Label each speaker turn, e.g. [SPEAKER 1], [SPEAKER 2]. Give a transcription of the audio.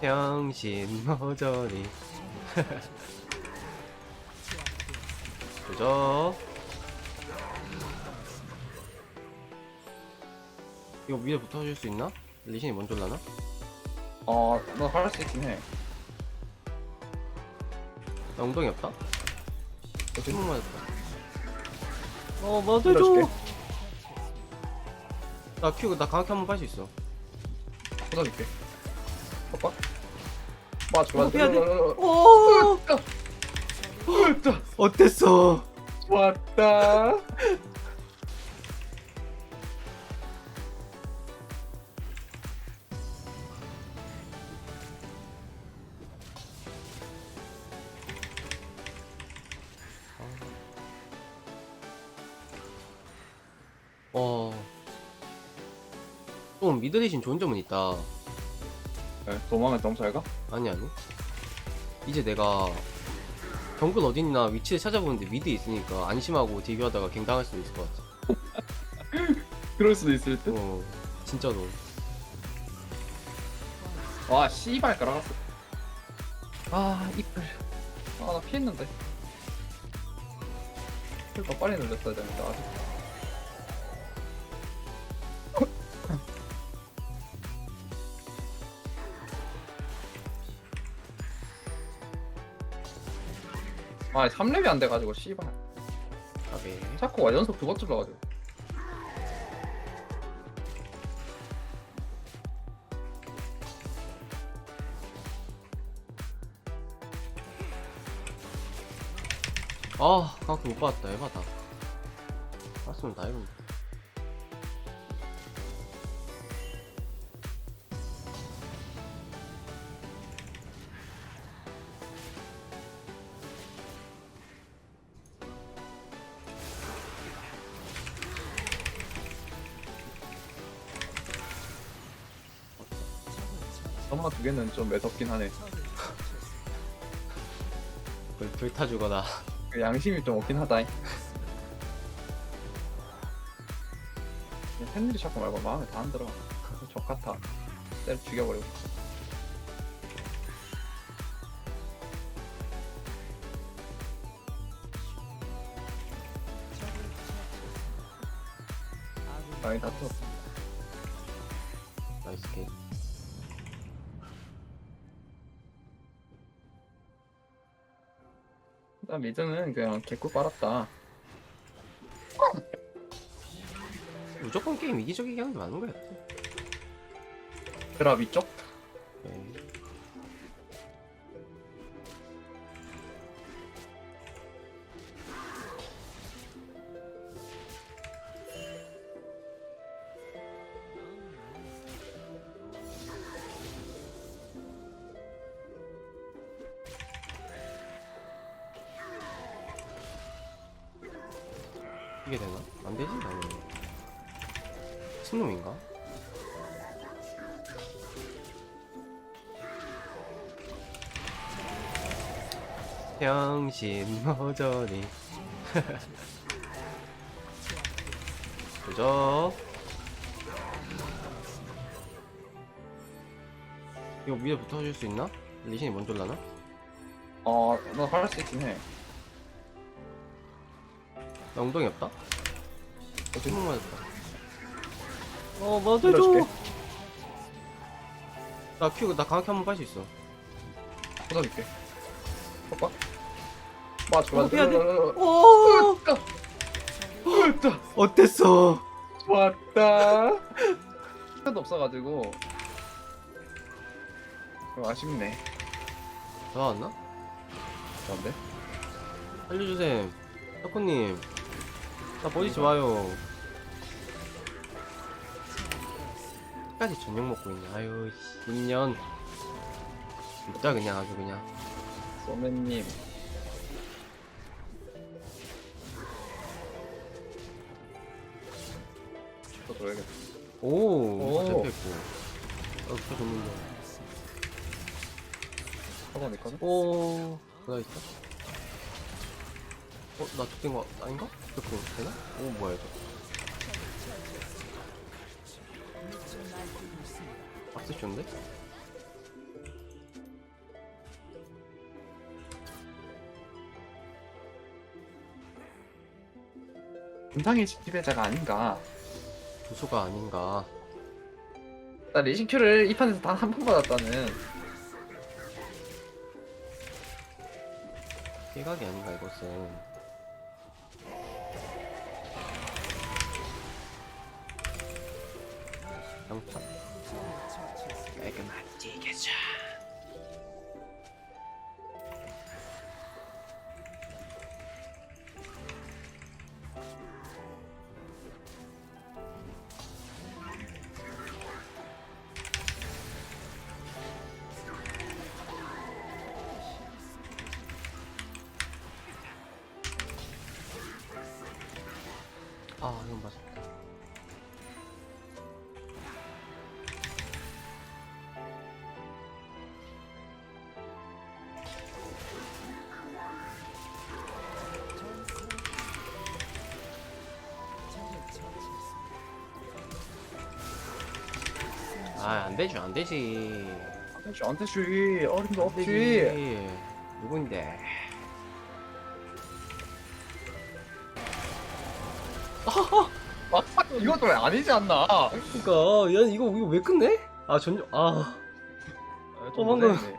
[SPEAKER 1] 병신 모조리 그죠? 이거 위에 붙어줄 수 있나? 리신이 먼저 올라나?
[SPEAKER 2] 어, 너 할 수 있긴 해.
[SPEAKER 1] 나 엉덩이 없다? 침묵 맞았다 어. 맞아줘 나 큐, 나 강하게 한번 빨 수 있어
[SPEAKER 2] 쏟아줄게. 오빠? 맞아,
[SPEAKER 1] 어,
[SPEAKER 2] 맞아.
[SPEAKER 1] 미안해.
[SPEAKER 2] 어,
[SPEAKER 1] 오. 어땠어?
[SPEAKER 2] 왔다.
[SPEAKER 1] 어. 좀 미드리신 좋은 점은 있다.
[SPEAKER 2] 네, 도망을 너무 잘 가?
[SPEAKER 1] 아니 아니. 이제 내가 정글 어딨나 위치를 찾아보는데 미드 있으니까 안심하고 딜교하다가 갱당할 수도 있을 것 같아.
[SPEAKER 2] 그럴 수도 있을 듯.
[SPEAKER 1] 어, 진짜로.
[SPEAKER 2] 와, 씨발 깔아갔어. 아, 이빨. 아, 나 피했는데. 더 빨리 눌렀어야 되는데, 아직. 아, 3렙이 안 돼가지고, 씨발.
[SPEAKER 1] 아베.
[SPEAKER 2] 자꾸 와, 연속 두 번 찔러가지고.
[SPEAKER 1] 아, 강하게 못 받았다. 에바다. 봤으면 다 이건 데.
[SPEAKER 2] 엄마 두 개는 좀 매섭긴 하네.
[SPEAKER 1] 불, 불타 주거나.
[SPEAKER 2] 그 양심이 좀 없긴 하다. 팬들이 자꾸 말고 마음에 다 안 들어. 족 같아. 때려 죽여버리고 싶어. 많이 다쳤어.
[SPEAKER 1] 나이스 게임.
[SPEAKER 2] 나 미드는 그냥 개꿀 빨았다.
[SPEAKER 1] 무조건 게임 이기적이게 하는 게 맞는 거야.
[SPEAKER 2] 드랍 이쪽?
[SPEAKER 1] 네. 이게 되나? 안 되지? 아니. 신놈인가? 병신 모조리 그죠? 이거 위에 붙어줄 수 있나? 리신이 먼저 올라나?
[SPEAKER 2] 어, 너할수 있긴 해.
[SPEAKER 1] 나 엉덩이 없다? 침묵 맞았다 어. 맞아줘 나 큐, 나 강하게 한번 빨 수 있어
[SPEAKER 2] 쏟아줄게. 오빠? 맞아,
[SPEAKER 1] 어,
[SPEAKER 2] 맞아.
[SPEAKER 1] 미안해.
[SPEAKER 2] 으따.
[SPEAKER 1] 오. 어땠어?
[SPEAKER 2] 왔다. 하나도 없어가지고 좀 아쉽네.
[SPEAKER 1] 다 나왔나?
[SPEAKER 2] 뭔데?
[SPEAKER 1] 알려주셈 사코님 나 버리지 마요 끝까지 저녁 먹고 있네 아유 씨, 인년 진짜 그냥 아주 그냥
[SPEAKER 2] 소매님. 또 줘야겠다.
[SPEAKER 1] 오
[SPEAKER 2] 오.
[SPEAKER 1] 잡혀있고 어 그거 좋는데
[SPEAKER 2] 하고 있거든?
[SPEAKER 1] 오 그거 있어? 어? 나 죽된 거 아닌가? 이렇게 되나? 어, 뭐야 이거 악세 쇼인데?
[SPEAKER 2] 분탕의 지배자가 아닌가
[SPEAKER 1] 도수가 아닌가
[SPEAKER 2] 나 레싱큐를 이 판에서 단 한 번 받았다는
[SPEAKER 1] 개각이 아닌가 이것은 양파. 깔끔하게 튀겨줘. 아 이건 맞았 아 안되지 안되지
[SPEAKER 2] 저한테 주의 어림도 없지.
[SPEAKER 1] 안되지 누군데
[SPEAKER 2] 아, 이것도 왜 아니지 않나?
[SPEAKER 1] 그니까 야 이거 이거 왜 끝내? 아 전혀 아
[SPEAKER 2] 아,
[SPEAKER 1] 어, 방금-
[SPEAKER 2] 무서운데.